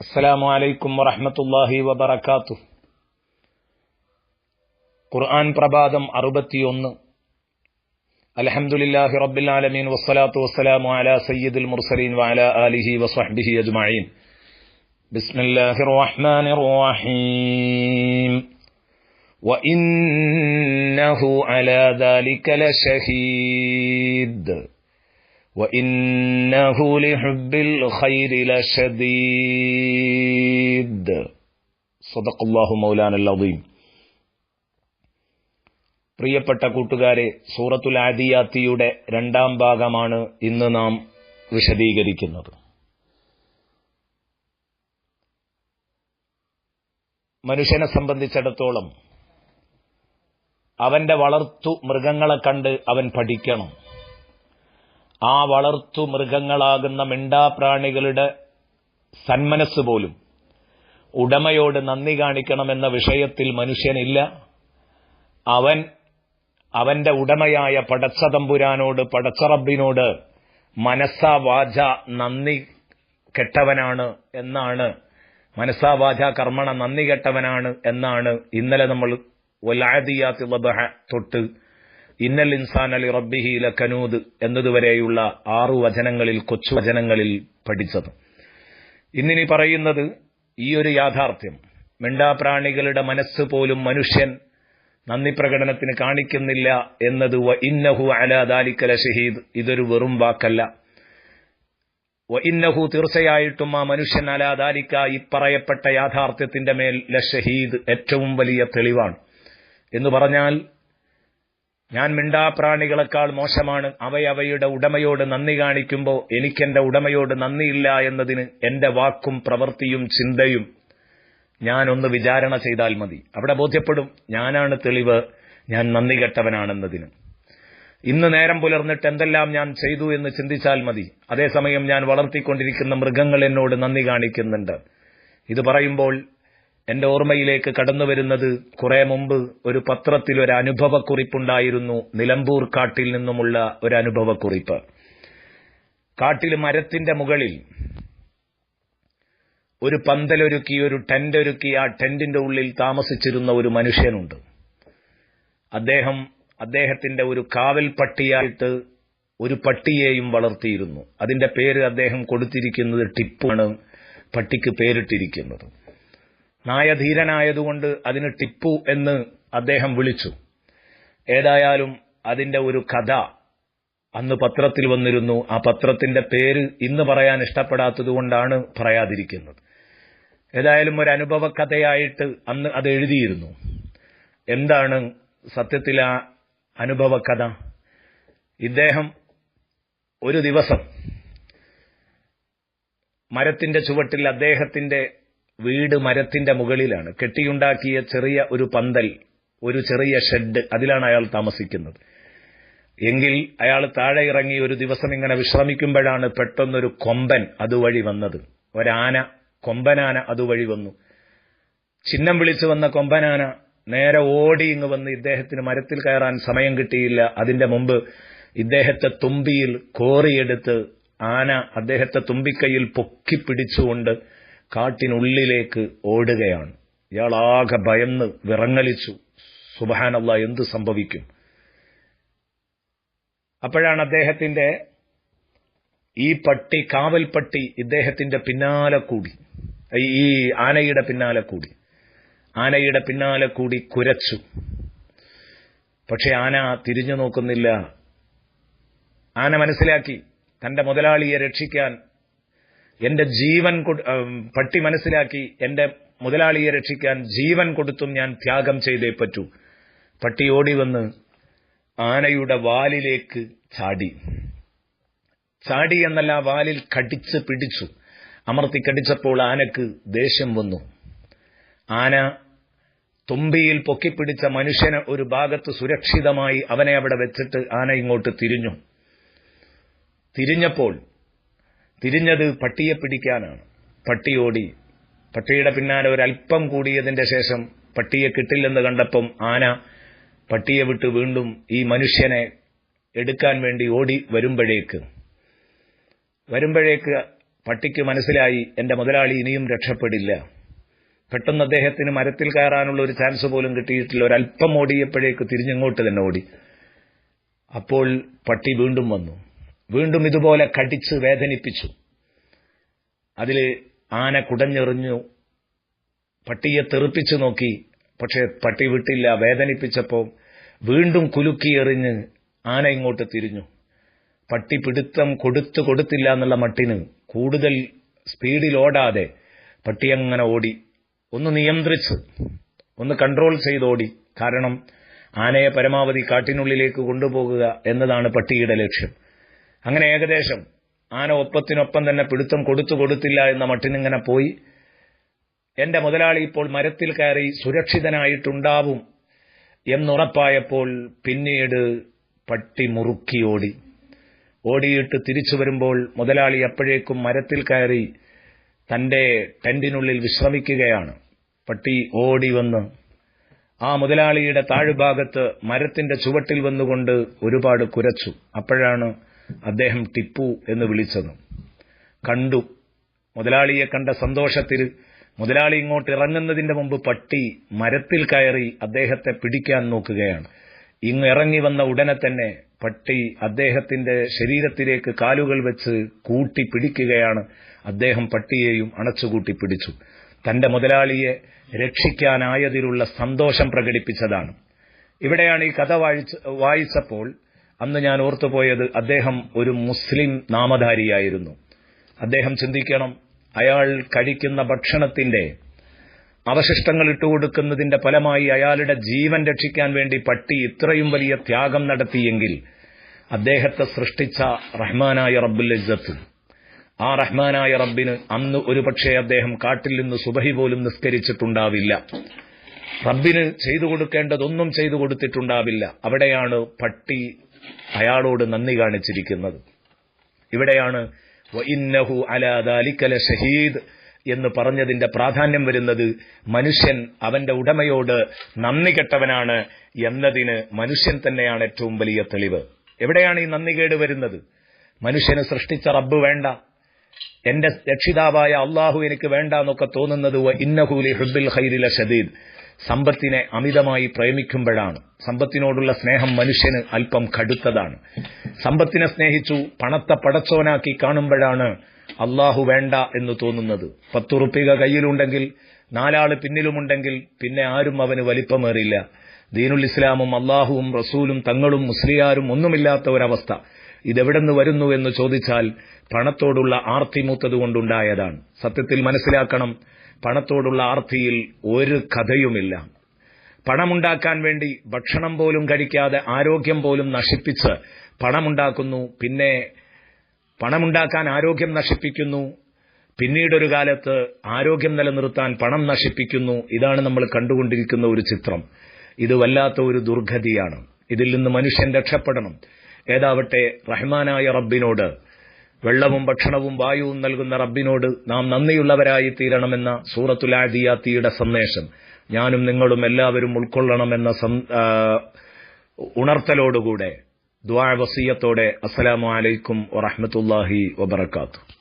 السلام عليكم ورحمة الله وبركاته ഖുർആൻ പ്രഭാതം അറുപത്തിയൊന്ന് അലഹമുല്ലാഹി റബ്ബിൽ ആലമീൻ വസ്സലാത്തു വസ്സലാമു അലാ സയ്യിദുൽ മുർസലീൻ വഅല ആലിഹി വസ്വഹ്ബിഹി അജ്മഈൻ ബിസ്മില്ലാഹിർ റഹ്മാനിർ റഹീം وإنه على ذلك لشهيد وإنه لحب الخير لشديد the സദഖുല്ലാഹു മൗലാൻ പ്രിയപ്പെട്ട കൂട്ടുകാരെ സൂറത്തുൽ ആദിയാത്തിയുടെ രണ്ടാം ഭാഗമാണ് ഇന്ന് നാം വിശദീകരിക്കുന്നത്. മനുഷ്യനെ സംബന്ധിച്ചിടത്തോളം അവന്റെ വളർത്തു മൃഗങ്ങളെ കണ്ട് അവൻ പഠിക്കണം. ആ വളർത്തു മൃഗങ്ങളാകുന്ന മിണ്ടാപ്രാണികളുടെ സന്മനസ് പോലും ഉടമയോട് നന്ദി കാണിക്കണമെന്ന വിഷയത്തിൽ മനുഷ്യനില്ല. അവൻ അവന്റെ ഉടമയായ പടച്ചതമ്പുരാനോട് പടച്ചറബിനോട് മനസ്സാവാച നന്ദി കെട്ടവനാണ് എന്നാണ് മനസ്സാവാച കർമ്മണ നന്ദി കെട്ടവനാണ് എന്നാണ് ഇന്നലെ നമ്മൾ വലാദിയാത്തി ലബഹ തൊട്ട് ഇന്നൽ ഇൻസാൻ അലി റബ്ബിഹി കനൂദ് എന്നതുവരെയുള്ള ആറു വചനങ്ങളിൽ കൊച്ചു വചനങ്ങളിൽ പഠിച്ചത്. ഇന്നിനി പറയുന്നത് ഈ ഒരു യാഥാർത്ഥ്യം. മിണ്ടാപ്രാണികളുടെ മനസ്സ് പോലും മനുഷ്യൻ നന്ദി പ്രകടനത്തിന് കാണിക്കുന്നില്ല എന്നത് വ ഇന്നഹു അലാ ദാലിക്കല ഷഹീദ് ഇതൊരു വെറും വാക്കല്ല. വ ഇന്നഹു തീർച്ചയായിട്ടും ആ മനുഷ്യൻ അലാ ദാലിക്ക ഈ പറയപ്പെട്ട യാഥാർത്ഥ്യത്തിന്റെ മേൽ ല ഷഹീദ് ഏറ്റവും വലിയ തെളിവാണ്. എന്ന് പറഞ്ഞാൽ ഞാൻ മിണ്ടാപ്രാണികളെക്കാൾ മോശമാണ്. അവയവയുടെ ഉടമയോട് നന്ദി കാണിക്കുമ്പോൾ എനിക്കെന്റെ ഉടമയോട് നന്ദിയില്ല എന്നതിന് എന്റെ വാക്കും പ്രവൃത്തിയും ചിന്തയും ഞാനൊന്ന് വിചാരണ ചെയ്താൽ മതി. അവിടെ ബോധ്യപ്പെടും ഞാനാണ് തെളിവ് ഞാൻ നന്ദി കെട്ടവനാണെന്നതിന്. ഇന്ന് നേരം പുലർന്നിട്ട് എന്തെല്ലാം ഞാൻ ചെയ്തു എന്ന് ചിന്തിച്ചാൽ മതി. അതേസമയം ഞാൻ വളർത്തിക്കൊണ്ടിരിക്കുന്ന മൃഗങ്ങൾ എന്നോട് നന്ദി കാണിക്കുന്നുണ്ട്. ഇത് പറയുമ്പോൾ എന്റെ ഓർമ്മയിലേക്ക് കടന്നു വരുന്നത് കുറെ മുമ്പ് ഒരു പത്രത്തിൽ ഒരു അനുഭവക്കുറിപ്പുണ്ടായിരുന്നു നിലമ്പൂർ കാട്ടിൽ നിന്നുമുള്ള ഒരു അനുഭവക്കുറിപ്പ്. കാട്ടിൽ മരത്തിന്റെ മുകളിൽ ഒരു പന്തലൊരുക്കി ഒരു ടെന്റ് ഒരുക്കി ആ ടെന്റിന്റെ ഉള്ളിൽ താമസിച്ചിരുന്ന ഒരു മനുഷ്യനുണ്ട്. അദ്ദേഹം അദ്ദേഹത്തിന്റെ ഒരു കാവൽ പട്ടിയായിട്ട് ഒരു പട്ടിയെയും വളർത്തിയിരുന്നു. അതിന്റെ പേര് അദ്ദേഹം കൊടുത്തിരിക്കുന്നത് ടിപ്പാണ് പട്ടിക്ക് പേരിട്ടിരിക്കുന്നത്. നായധീരനായതുകൊണ്ട് അതിന് ടിപ്പു എന്ന് അദ്ദേഹം വിളിച്ചു. ഏതായാലും അതിന്റെ ഒരു കഥ അന്ന് പത്രത്തിൽ വന്നിരുന്നു. ആ പത്രത്തിന്റെ പേര് ഇന്ന് പറയാൻ ഇഷ്ടപ്പെടാത്തതുകൊണ്ടാണ് പറയാതിരിക്കുന്നത്. ഏതായാലും ഒരു അനുഭവ കഥയായിട്ട് അന്ന് അത് എഴുതിയിരുന്നു. എന്താണ് സത്യത്തിൽ ആ അനുഭവ കഥ ഇദ്ദേഹം ഒരു ദിവസം മരത്തിന്റെ ചുവട്ടിൽ അദ്ദേഹത്തിന്റെ വീട് മരത്തിന്റെ മുകളിലാണ്. കെട്ടിയുണ്ടാക്കിയ ചെറിയ ഒരു പന്തൽ ഒരു ചെറിയ ഷെഡ് അതിലാണ് അയാൾ താമസിക്കുന്നത്. എങ്കിൽ അയാൾ താഴെ ഇറങ്ങി ഒരു ദിവസം ഇങ്ങനെ വിശ്രമിക്കുമ്പോഴാണ് പെട്ടെന്നൊരു കൊമ്പൻ അതുവഴി വന്നത്. ഒരാന കൊമ്പനാന അതുവഴി വന്നു. ചിഹ്നം വിളിച്ചു വന്ന കൊമ്പനാന നേരെ ഓടി ഇങ്ങ് വന്ന് ഇദ്ദേഹത്തിന് മരത്തിൽ കയറാൻ സമയം കിട്ടിയില്ല. അതിന്റെ മുമ്പ് ഇദ്ദേഹത്തെ തുമ്പിയിൽ കോറിയെടുത്ത് ആന അദ്ദേഹത്തെ തുമ്പിക്കൈയിൽ പൊക്കിപ്പിടിച്ചുകൊണ്ട് കാട്ടിനുള്ളിലേക്ക് ഓടുകയാണ്. ഇയാളാകെ ഭയന്ന് വിറങ്ങലിച്ചു. സുബഹാനല്ല എന്ത് സംഭവിക്കും? അപ്പോഴാണ് അദ്ദേഹത്തിന്റെ ഈ പട്ടി കാവൽ പട്ടി ഇദ്ദേഹത്തിന്റെ പിന്നാലെ കൂടി. ഈ ആനയുടെ പിന്നാലെ കൂടി. ആനയുടെ പിന്നാലെ കൂടി കുരച്ചു. പക്ഷെ ആന തിരിഞ്ഞു നോക്കുന്നില്ല. ആന മനസ്സിലാക്കി തന്റെ മുതലാളിയെ രക്ഷിക്കാൻ എന്റെ ജീവൻ പട്ടി മനസ്സിലാക്കി എന്റെ മുതലാളിയെ രക്ഷിക്കാൻ ജീവൻ കൊടുത്തും ഞാൻ ത്യാഗം ചെയ്തേ പറ്റൂ. പട്ടി ഓടി വന്ന് ആനയുടെ വാലിലേക്ക് ചാടി. ചാടി എന്നല്ല വാലിൽ കടിച്ച് പിടിച്ചു. അമർത്തി കടിച്ചപ്പോൾ ആനക്ക് ദേഷ്യം വന്നു. ആന തുമ്പിയിൽ പൊക്കിപ്പിടിച്ച മനുഷ്യന് ഒരു ഭാഗത്ത് സുരക്ഷിതമായി അവനെ അവിടെ വെച്ചിട്ട് ആന ഇങ്ങോട്ട് തിരിഞ്ഞു. തിരിഞ്ഞപ്പോൾ തിരിഞ്ഞത് പട്ടിയെ പിടിക്കാനാണ്. പട്ടി ഓടി. പട്ടിയുടെ പിന്നാലെ ഒരല്പം കൂടിയതിന്റെ ശേഷം പട്ടിയെ കിട്ടില്ലെന്ന് കണ്ടപ്പം ആന പട്ടിയെ വിട്ട് വീണ്ടും ഈ മനുഷ്യനെ എടുക്കാൻ വേണ്ടി ഓടി വരുമ്പോഴേക്ക്. വരുമ്പോഴേക്ക് പട്ടിക്ക് മനസ്സിലായി എന്റെ മുതലാളി ഇനിയും രക്ഷപ്പെടില്ല. പെട്ടെന്ന് അദ്ദേഹത്തിന് മരത്തിൽ കയറാനുള്ള ഒരു ചാൻസ് പോലും കിട്ടിയിട്ടില്ല. ഒരല്പം ഓടിയപ്പോഴേക്ക് തിരിഞ്ഞങ്ങോട്ട് തന്നെ ഓടി. അപ്പോൾ പട്ടി വീണ്ടും വന്നു. വീണ്ടും ഇതുപോലെ കടിച്ച് വേദനിപ്പിച്ചു. അതിൽ ആന കുടഞ്ഞെറിഞ്ഞു. പട്ടിയെ തെറിപ്പിച്ചു നോക്കി. പക്ഷേ പട്ടി വിട്ടില്ല. വേദനിപ്പിച്ചപ്പോൾ വീണ്ടും കുലുക്കി കുലുക്കിയെറിഞ്ഞ് ആന ഇങ്ങോട്ട് തിരിഞ്ഞു. പട്ടി പിടുത്തം കൊടുത്തു കൊടുത്തില്ല എന്നുള്ള മട്ടിന് കൂടുതൽ സ്പീഡിൽ ഓടാതെ പട്ടി അങ്ങനെ ഓടി. ഒന്ന് നിയന്ത്രിച്ച് ഒന്ന് കൺട്രോൾ ചെയ്ത് ഓടി കാരണം ആനയെ പരമാവധി കാട്ടിനുള്ളിലേക്ക് കൊണ്ടുപോകുക എന്നതാണ് പട്ടിയുടെ ലക്ഷ്യം. അങ്ങനെ ഏകദേശം ആന ഒപ്പത്തിനൊപ്പം തന്നെ പിടുത്തം കൊടുത്തു കൊടുത്തില്ല എന്ന മട്ടിനിങ്ങനെ പോയി. എന്റെ മുതലാളി ഇപ്പോൾ മരത്തിൽ കയറി സുരക്ഷിതനായിട്ടുണ്ടാവും എന്നുറപ്പായപ്പോൾ പിന്നീട് പട്ടി മുറുക്കി ഓടി. ഓടിയിട്ട് തിരിച്ചു വരുമ്പോൾ മുതലാളി അപ്പോഴേക്കും മരത്തിൽ കയറി തന്റെ ടെന്റിനുള്ളിൽ വിശ്രമിക്കുകയാണ്. പട്ടി ഓടി വന്ന് ആ മുതലാളിയുടെ താഴ്ഭാഗത്ത് മരത്തിന്റെ ചുവട്ടിൽ വന്നുകൊണ്ട് ഒരുപാട് കുരച്ചു. അപ്പോഴാണ് അദ്ദേഹം ടിപ്പു എന്ന് വിളിച്ചെന്നു കണ്ടു. മുതലാളിയെ കണ്ട സന്തോഷത്തിൽ മുതലാളി ഇങ്ങോട്ട് ഇറങ്ങുന്നതിന്റെ മുമ്പ് പട്ടി മരത്തിൽ കയറി അദ്ദേഹത്തെ പിടിക്കാൻ നോക്കുകയാണ്. ഇങ്ങ് ഇറങ്ങി വന്ന ഉടനെ തന്നെ പട്ടി അദ്ദേഹത്തിന്റെ ശരീരത്തിലേക്ക് കാലുകൾ വെച്ച് കൂട്ടി പിടിക്കുകയാണ്. അദ്ദേഹം പട്ടിയെയും അണച്ചുകൂട്ടി പിടിച്ചു. തന്റെ മുതലാളിയെ രക്ഷിക്കാനായതിലുള്ള സന്തോഷം പ്രകടിപ്പിച്ചതാണ്. ഇവിടെയാണ് ഈ കഥ വായിച്ചപ്പോൾ അന്ന് ഞാൻ ഓർത്തുപോയത് അദ്ദേഹം ഒരു മുസ്ലിം നാമധാരിയായിരുന്നു. അദ്ദേഹം ചിന്തിക്കണം അയാൾ കഴിക്കുന്ന ഭക്ഷണത്തിന്റെ അവശിഷ്ടങ്ങൾ ഇട്ടുകൊടുക്കുന്നതിന്റെ ഫലമായി അയാളുടെ ജീവൻ രക്ഷിക്കാൻ വേണ്ടി പട്ടി ഇത്രയും വലിയ ത്യാഗം നടത്തിയെങ്കിൽ അദ്ദേഹത്തെ സൃഷ്ടിച്ച റഹ്മാനായ റബ്ബുൽ ഇസ്സത്ത്. ആ റഹ്മാനായ റബ്ബിന് അന്ന് ഒരുപക്ഷെ അദ്ദേഹം കാട്ടിൽ നിന്ന് സുബഹി പോലും നിസ്കരിച്ചിട്ടുണ്ടാവില്ല. റബ്ബിന് ചെയ്തു കൊടുക്കേണ്ടതൊന്നും ചെയ്തു കൊടുത്തിട്ടുണ്ടാവില്ല. അവിടെയാണ് പട്ടി അയാളോട് നന്ദി കാണിച്ചിരിക്കുന്നത്. ഇവിടെയാണ് ഇന്നഹു അലാദാലിക്കല ഷഹീദ് എന്ന് പറഞ്ഞതിന്റെ പ്രാധാന്യം വരുന്നത് മനുഷ്യൻ അവന്റെ ഉടമയോട് നന്ദി കെട്ടവനാണ് എന്നതിന് മനുഷ്യൻ തന്നെയാണ് ഏറ്റവും വലിയ തെളിവ്. എവിടെയാണ് ഈ നന്ദികേട് വരുന്നത്? മനുഷ്യന് സൃഷ്ടിച്ച റബ്ബ് വേണ്ട. എന്റെ രക്ഷിതാവായ അള്ളാഹു എനിക്ക് വേണ്ട എന്നൊക്കെ തോന്നുന്നത് ഇന്നഹൂലി ഹുബിൽ ഖൈരില ഷദീദ്. സമ്പത്തിനെ അമിതമായി പ്രേമിക്കുമ്പോഴാണ്. സമ്പത്തിനോടുള്ള സ്നേഹം മനുഷ്യന് അല്പം കടുത്തതാണ്. സമ്പത്തിനെ സ്നേഹിച്ചു പണത്തെ പടച്ചോനാക്കി കാണുമ്പോഴാണ് അള്ളാഹു വേണ്ട എന്ന് തോന്നുന്നത്. പത്തുറുപ്പിക കയ്യിലുണ്ടെങ്കിൽ നാലാൾ പിന്നിലുമുണ്ടെങ്കിൽ പിന്നെ ആരും അവന് വലിപ്പമേറില്ല. ദീനുൽ ഇസ്ലാമും അള്ളാഹുവും റസൂലും തങ്ങളും മുസ്ലിയാരും ഒന്നുമില്ലാത്ത ഒരവസ്ഥ. ഇതെവിടെന്ന് വരുന്നു എന്ന് ചോദിച്ചാൽ പണത്തോടുള്ള ആർത്തിമൂത്തതുകൊണ്ടുണ്ടായതാണ് സത്യത്തിൽ മനസ്സിലാക്കണം പണത്തോടുള്ള ആർത്തിയിൽ ഒരു കഥയുമില്ല. പണമുണ്ടാക്കാൻ വേണ്ടി ഭക്ഷണം പോലും കഴിക്കാതെ ആരോഗ്യം പോലും നശിപ്പിച്ച് പണമുണ്ടാക്കുന്നു. പിന്നെ പണമുണ്ടാക്കാൻ ആരോഗ്യം നശിപ്പിക്കുന്നു. പിന്നീടൊരു കാലത്ത് ആരോഗ്യം നിലനിർത്താൻ പണം നശിപ്പിക്കുന്നു. ഇതാണ് നമ്മൾ കണ്ടുകൊണ്ടിരിക്കുന്ന ഒരു ചിത്രം. ഇത് വല്ലാത്ത ഒരു ദുർഗതിയാണ്. ഇതിൽ നിന്ന് മനുഷ്യൻ രക്ഷപ്പെടണം. ഏതാവട്ടെ റഹ്മാനായ റബ്ബിനോട് വെള്ളവും ഭക്ഷണവും വായുവും നൽകുന്ന റബ്ബിനോട് നാം നന്ദിയുള്ളവരായി തീരണമെന്ന സൂറത്തുൽ ആദിയാത്തിയുടെ സന്ദേശം. ഞാനും നിങ്ങളും എല്ലാവരും ഉൾക്കൊള്ളണമെന്ന ഉണർത്തലോടുകൂടെ ദ്വാ വസീയത്തോടെ അസ്സലാമു അലൈക്കും വറഹ്മത്തുള്ളാഹി വബറകാതുഹു